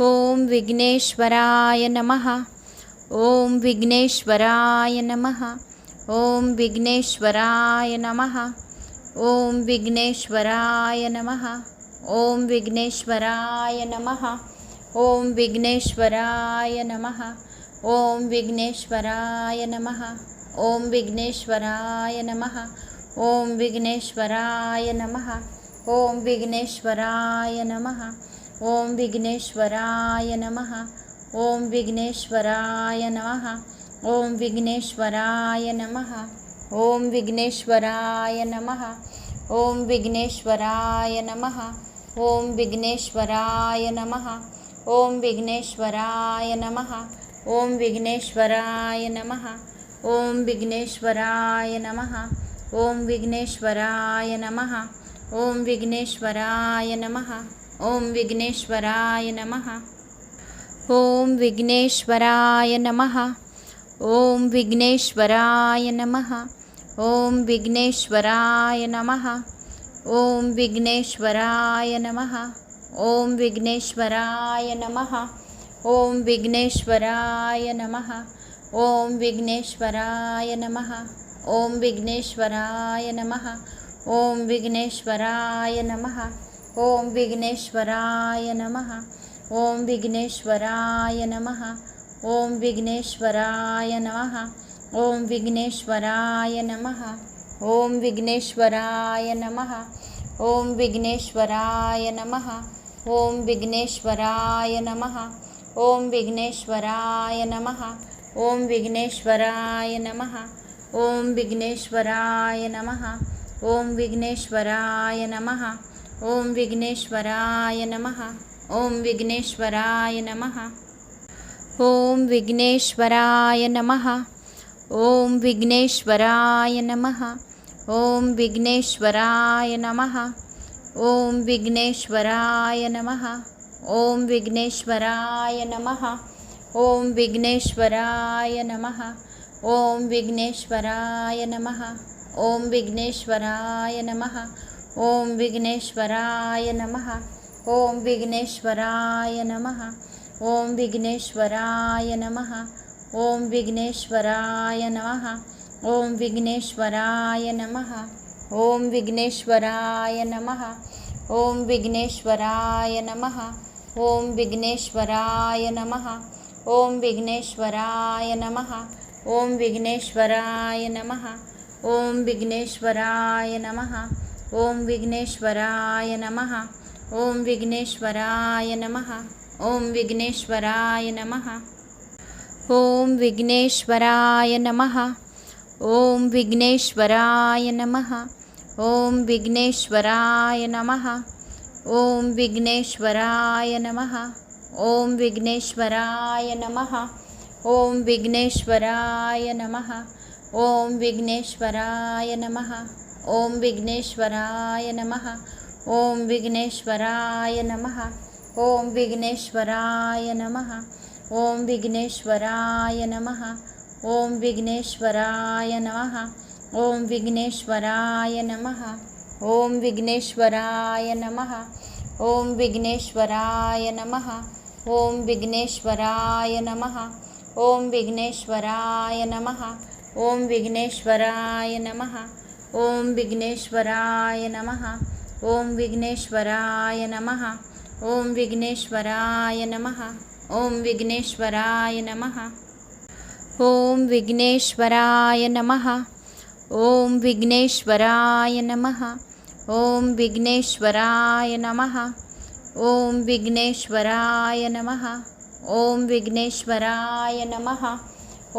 ॐ विघ्नेश्वराय नमः ॐ विघ्नेश्वराय नमः ॐ विघ्नेश्वराय नमः ॐ विघ्नेश्वराय नमः ॐ विघ्नेश्वराय नमः ॐ विघ्नेश्वराय नमः ॐ विघ्नेश्वराय नमः ॐ विघ्नेश्वराय नमः ॐ विघ्नेश्वराय नमः ॐ विघ्नेश्वराय नमः ओम विघ्नेश्वराय नमः ओम विघ्नेश्वराय नमः ओम विघ्नेश्वराय नमः ओम विघ्नेश्वराय नमः ओम विघ्नेश्वराय नमः ओम विघ्नेश्वराय नमः ओम विघ्नेश्वराय नमः ओम विघ्नेश्वराय नमः ओम विघ्नेश्वराय नमः ओम विघ्नेश्वराय नमः ओम विघ्नेश्वराय नमः ॐ विघ्नेश्वराय नम ॐ विघ्नेश्वराय नमः ॐ विघ्नेश्वराय नम ओं विघ्नेश्वराय नम ओं विघ्नेश्वराय नम ओं विघ्नेश्वराय नम ओं विघ्नेश्वराय नम ओं विघ्नेश्वराय नम ओं विघ्नेश्वराय नम ओं विघ्नेश्वराय नमः ओम विघ्नेश्वराय नमः ओम विघ्नेश्वराय नमः ओम विघ्नेश्वराय नमः ओम विघ्नेश्वराय नमः ओम विघ्नेश्वराय नमः ओम विघ्नेश्वराय नमः ओम विघ्नेश्वराय नमः ओम विघ्नेश्वराय नमः ओम विघ्नेश्वराय नमः ओम विघ्नेश्वराय नमः ओम विघ्नेश्वराय नमः ॐ विघ्नेश्वराय नमः ॐ विघ्नेश्वराय नमः ॐ विघ्नेश्वराय नमः ॐ विघ्नेश्वराय नमः ॐ विघ्नेश्वराय नमः ॐ विघ्नेश्वराय नमः ॐ विघ्नेश्वराय नमः ॐ विघ्नेश्वराय नमः ॐ विघ्नेश्वराय नमः ॐ विघ्नेश्वराय नमः ओम विघ्नेश्वराय नमः ओम विघ्नेश्वराय नमः ओम विघ्नेश्वराय नमः ओम विघ्नेश्वराय नमः ओम विघ्नेश्वराय नमः ओम विघ्नेश्वराय नमः ओम विघ्नेश्वराय नमः ओम विघ्नेश्वराय नमः ओम विघ्नेश्वराय नमः ओम विघ्नेश्वराय नमः ओम विघ्नेश्वराय नमः ॐ विघ्नेश्वराय नमः ॐ विघ्नेश्वराय नमः ॐ विघ्नेश्वराय नमः ॐ विघ्नेश्वराय नमः ॐ विघ्नेश्वराय नमः ॐ विघ्नेश्वराय नमः ॐ विघ्नेश्वराय नमः ॐ विघ्नेश्वराय नमः ॐ विघ्नेश्वराय नमः ॐ विघ्नेश्वराय नमः ओम विघ्नेश्वराय नमः ओम विघ्नेश्वराय नमः ओम विघ्नेश्वराय नमः ओम विघ्नेश्वराय नमः ओम विघ्नेश्वराय नमः ओम विघ्नेश्वराय नमः ओम विघ्नेश्वराय नमः ओम विघ्नेश्वराय नमः ओम विघ्नेश्वराय नमः ओम विघ्नेश्वराय नमः ओम विघ्नेश्वराय नमः ॐ विघ्नेश्वराय नमः ॐ विघ्नेश्वराय नमः ॐ विघ्नेश्वराय नमः ॐ विघ्नेश्वराय नमः ॐ विघ्नेश्वराय नमः ॐ विघ्नेश्वराय नमः ॐ विघ्नेश्वराय नमः ॐ विघ्नेश्वराय नमः ॐ विघ्नेश्वराय नमः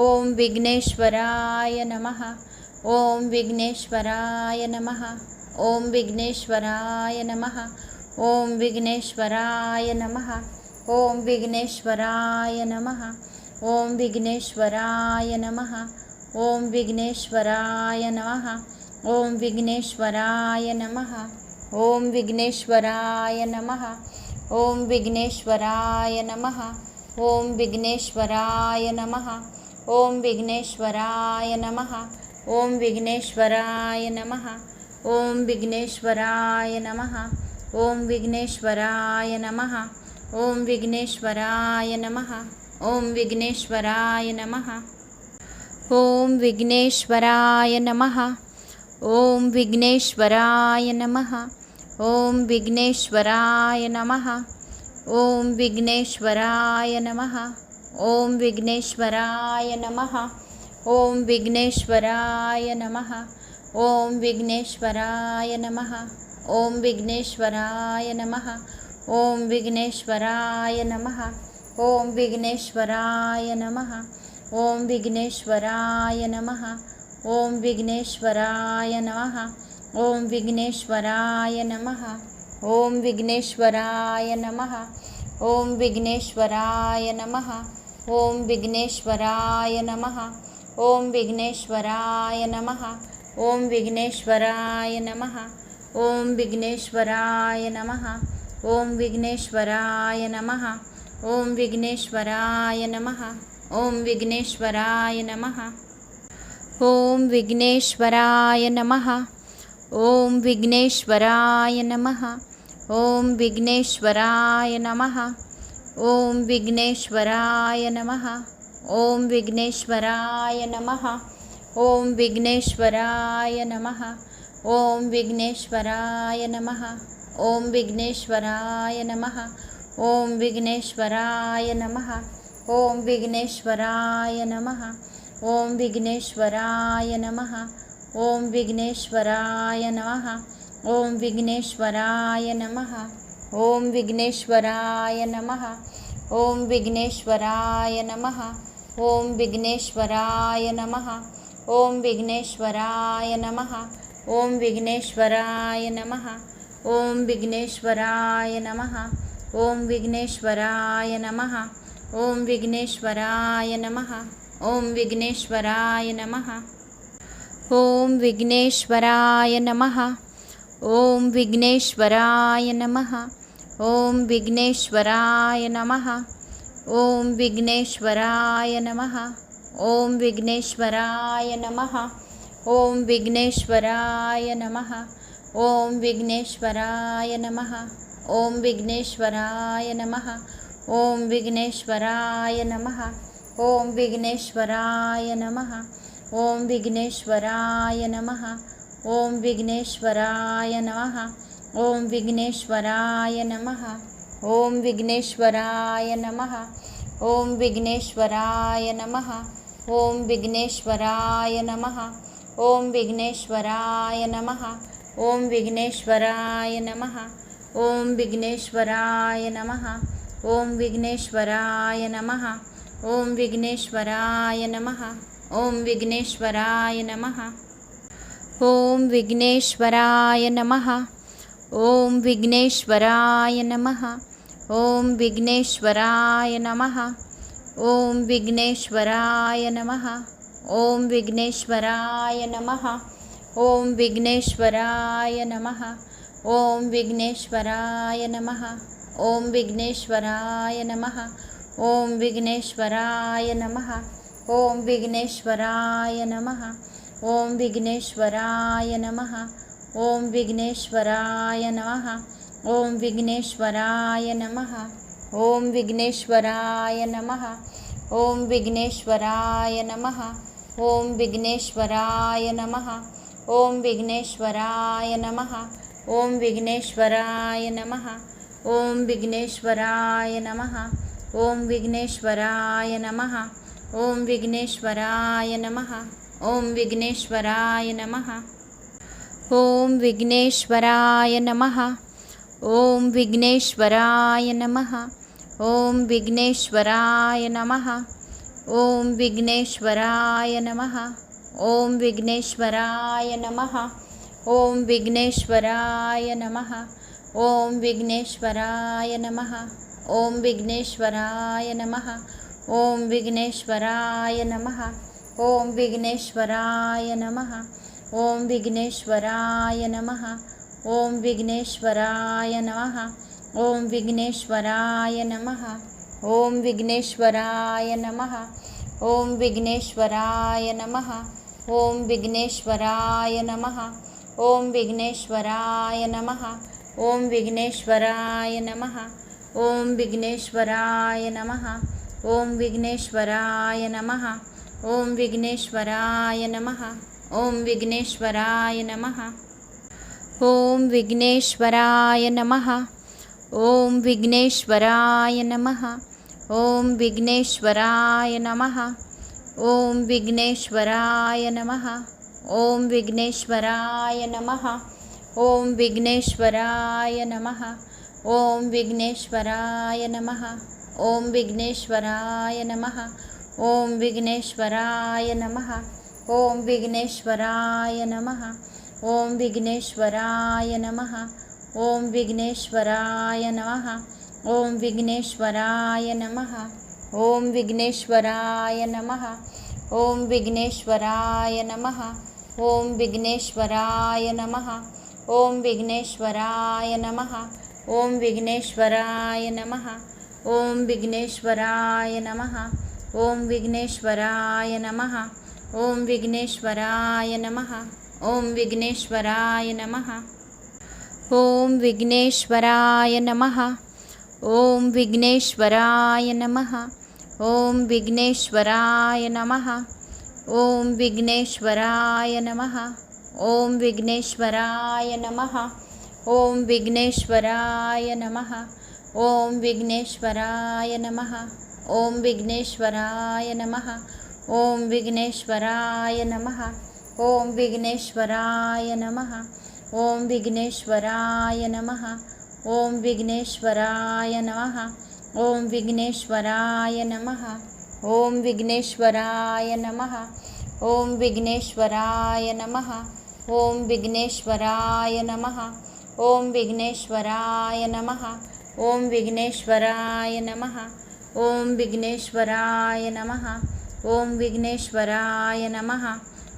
ॐ विघ्नेश्वराय नमः ओम विघ्नेश्वराय नमः ओम विघ्नेश्वराय नमः ओम विघ्नेश्वराय नमः ओम विघ्नेश्वराय नमः ओम विघ्नेश्वराय नमः ओम विघ्नेश्वराय नमः ओम विघ्नेश्वराय नमः ओम विघ्नेश्वराय नमः ओम विघ्नेश्वराय नमः ओम विघ्नेश्वराय नमः ओम विघ्नेश्वराय नमः ॐ विघ्नेश्वराय नम ॐ विघ्नेश्वराय नम ॐ विघ्नेश्वराय नम ॐ विघ्नेश्वराय नम ॐ विघ्नेश्वराय नम ॐ विघ्नेश्वराय नम ॐ विघ्नेश्वराय नम ॐ विघ्नेश्वराय नम ॐ विघ्नेश्वराय नम ॐ विघ्नेश्वराय नमः ओम विघ्नेश्वराय नमः ओम विघ्नेश्वराय नमः ओम विघ्नेश्वराय नमः ओम विघ्नेश्वराय नमः ओम विघ्नेश्वराय नमः ओम विघ्नेश्वराय नमः ओम विघ्नेश्वराय नमः ओम विघ्नेश्वराय नमः ओम विघ्नेश्वराय नमः ओम विघ्नेश्वराय नमः ओम विघ्नेश्वराय नमः ॐ विघ्नेश्वराय नमः ॐ विघ्नेश्वराय नमः ॐ विघ्नेश्वराय नमः ॐ विघ्नेश्वराय नमः ॐ विघ्नेश्वराय नमः ॐ विघ्नेश्वराय नमः ॐ विघ्नेश्वराय नमः ॐ विघ्नेश्वराय नमः ॐ विघ्नेश्वराय नमः ॐ विघ्नेश्वराय नमः ओम विघ्नेश्वराय नमः ओम विघ्नेश्वराय नमः ओम विघ्नेश्वराय नमः ओम विघ्नेश्वराय नमः ओम विघ्नेश्वराय नमः ओम विघ्नेश्वराय नमः ओम विघ्नेश्वराय नमः ओम विघ्नेश्वराय नमः ओम विघ्नेश्वराय नमः ओम विघ्नेश्वराय नमः ओम विघ्नेश्वराय नमः ॐ विघ्नेश्वराय नमः ॐ विघ्नेश्वराय नमः ॐ विघ्नेश्वराय नमः ॐ विघ्नेश्वराय नमः ॐ विघ्नेश्वराय नमः ॐ विघ्नेश्वराय नमः ॐ विघ्नेश्वराय नमः ॐ विघ्नेश्वराय नमः ॐ विघ्नेश्वराय नमः ॐ विघ्नेश्वराय नमः ओम विघ्नेश्वराय नमः ओम विघ्नेश्वराय नमः ओम विघ्नेश्वराय नमः ओम विघ्नेश्वराय नमः ओम विघ्नेश्वराय नमः ओम विघ्नेश्वराय नमः ओम विघ्नेश्वराय नमः ओम विघ्नेश्वराय नमः ओम विघ्नेश्वराय नमः ओम विघ्नेश्वराय नमः ॐ विघ्नेश्वराय नमः ॐ विघ्नेश्वराय नमः ॐ विघ्नेश्वराय नमः ॐ विघ्नेश्वराय नमः ॐ विघ्नेश्वराय नमः ॐ विघ्नेश्वराय नमः ॐ विघ्नेश्वराय नमः ॐ विघ्नेश्वराय नमः ॐ विघ्नेश्वराय नमः ॐ विघ्नेश्वराय नमः ॐ विघ्नेश्वराय नमः ॐ विघ्नेश्वराय नमः ॐ विघ्नेश्वराय नमः ॐ विघ्नेश्वराय नमः ॐ विघ्नेश्वराय नमः ॐ विघ्नेश्वराय नमः ॐ विघ्नेश्वराय नमः ॐ विघ्नेश्वराय नमः ॐ विघ्नेश्वराय नमः ॐ विघ्नेश्वराय नमः ॐ विघ्नेश्वराय नमः ॐ विघ्नेश्वराय नमः ॐ विघ्नेश्वराय नमः ॐ विघ्नेश्वराय नमः ॐ विघ्नेश्वराय नमः ॐ विघ्नेश्वराय नमः ॐ विघ्नेश्वराय नमः ॐ विघ्नेश्वराय नमः ॐ विघ्नेश्वराय नमः ॐ विघ्नेश्वराय नमः ॐ विघ्नेश्वराय नमः ॐ विघ्नेश्वराय नमः ॐ विघ्नेश्वराय नमः ॐ विघ्नेश्वराय नमः ॐ विघ्नेश्वराय नमः ॐ विघ्नेश्वराय नमः ॐ विघ्नेश्वराय नमः ॐ विघ्नेश्वराय नमः ॐ विघ्नेश्वराय नमः ॐ विघ्नेश्वराय नमः ॐ विघ्नेश्वराय नमः ॐ विघ्नेश्वराय नमः ओम विघ्नेश्वराय नम ओम विघ्नेश्वराय नम ओम विघ्नेश्वराय नम ओम विघ्नेश्वराय नम ओम विघ्नेश्वराय नम ओम विघ्नेश्वराय नम ओम विघ्नेश्वराय नम ओम विघ्नेश्वराय नम ओम विघ्नेश्वराय नम ओम विघ्नेश्वराय नम ओम विघ्नेश्वराय नमः ॐ विघ्नेश्वराय नमः ॐ विघ्नेश्वराय नमः ॐ विघ्नेश्वराय नमः ॐ विघ्नेश्वराय नमः ॐ विघ्नेश्वराय नमः ॐ विघ्नेश्वराय नमः ॐ विघ्नेश्वराय नमः ॐ विघ्नेश्वराय नमः ॐ विघ्नेश्वराय नमः ॐ विघ्नेश्वराय नमः ओम विघ्नेश्वराय नमः ओम विघ्नेश्वराय नमः ओम विघ्नेश्वराय नमः ओम विघ्नेश्वराय नमः ओम विघ्नेश्वराय नमः ओम विघ्नेश्वराय नमः ओम विघ्नेश्वराय नमः ओम विघ्नेश्वराय नमः ओम विघ्नेश्वराय नमः ओम विघ्नेश्वराय नमः ओम विघ्नेश्वराय नमः ॐ विघ्नेश्वराय नमः ॐ विघ्नेश्वराय नमः ॐ विघ्नेश्वराय नमः ॐ विघ्नेश्वराय नमः ॐ विघ्नेश्वराय नमः ॐ विघ्नेश्वराय नमः ॐ विघ्नेश्वराय नमः ॐ विघ्नेश्वराय नमः ॐ विघ्नेश्वराय नमः ॐ विघ्नेश्वराय नमः ओम विघ्नेश्वराय नमः ओम विघ्नेश्वराय नमः ओम विघ्नेश्वराय नमः ओम विघ्नेश्वराय नमः ओम विघ्नेश्वराय नमः ओम विघ्नेश्वराय नमः ओम विघ्नेश्वराय नमः ओम विघ्नेश्वराय नमः ओम विघ्नेश्वराय नमः ओम विघ्नेश्वराय नमः ओम विघ्नेश्वराय नमः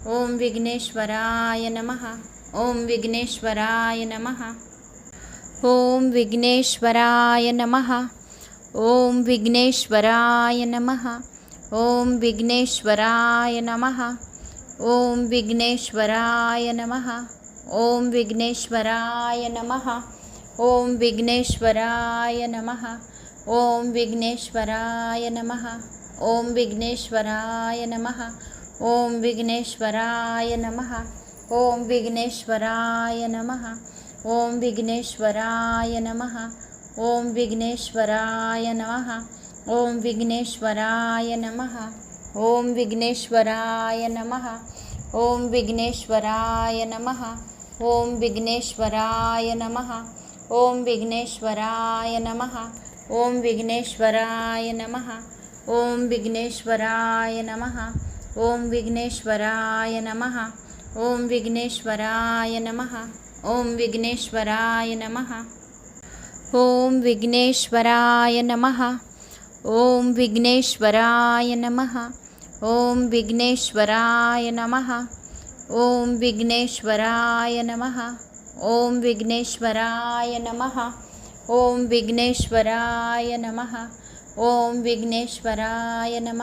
ॐ विघ्नेश्वराय नमः ॐ विघ्नेश्वराय नमः ॐ विघ्नेश्वराय नमः ॐ विघ्नेश्वराय नमः ॐ विघ्नेश्वराय नमः ॐ विघ्नेश्वराय नमः ॐ विघ्नेश्वराय नमः ॐ विघ्नेश्वराय नमः ॐ विघ्नेश्वराय नमः ॐ विघ्नेश्वराय नमः ओम विघ्नेश्वराय नमः ओम विघ्नेश्वराय नमः ओम विघ्नेश्वराय नमः ओम विघ्नेश्वराय नमः ओम विघ्नेश्वराय नमः ओम विघ्नेश्वराय नमः ओम विघ्नेश्वराय नमः ओम विघ्नेश्वराय नमः ओम विघ्नेश्वराय नमः ओम विघ्नेश्वराय नमः ओम विघ्नेश्वराय नमः ॐ विघ्नेश्वराय नम ॐ विघ्नेश्वराय नम ॐ विघ्नेश्वराय नम ॐ विघ्नेश्वराय नम ॐ विघ्नेश्वराय नम ॐ विघ्नेश्वराय नम ॐ विघ्नेश्वराय नम ॐ विघ्नेश्वराय नम ॐ विघ्नेश्वराय नम ॐ विघ्नेश्वराय नम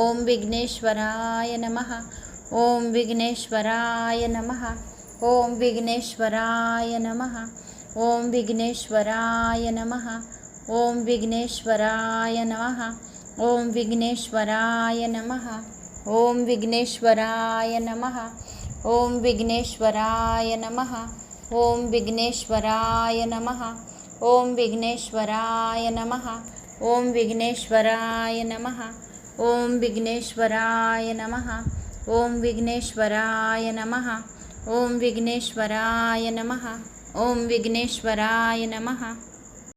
ओम विघ्नेश्वराय नमः ओम विघ्नेश्वराय नमः ओम विघ्नेश्वराय नमः ओम विघ्नेश्वराय नमः ओम विघ्नेश्वराय नमः ओम विघ्नेश्वराय नमः ओम विघ्नेश्वराय नमः ओम विघ्नेश्वराय नमः ओम विघ्नेश्वराय नमः ओम विघ्नेश्वराय नमः ओम विघ्नेश्वराय नमः ओम विघ्नेश्वराय नमः। ओम विघ्नेश्वराय नमः। ओम विघ्नेश्वराय नमः। ओम विघ्नेश्वराय नमः।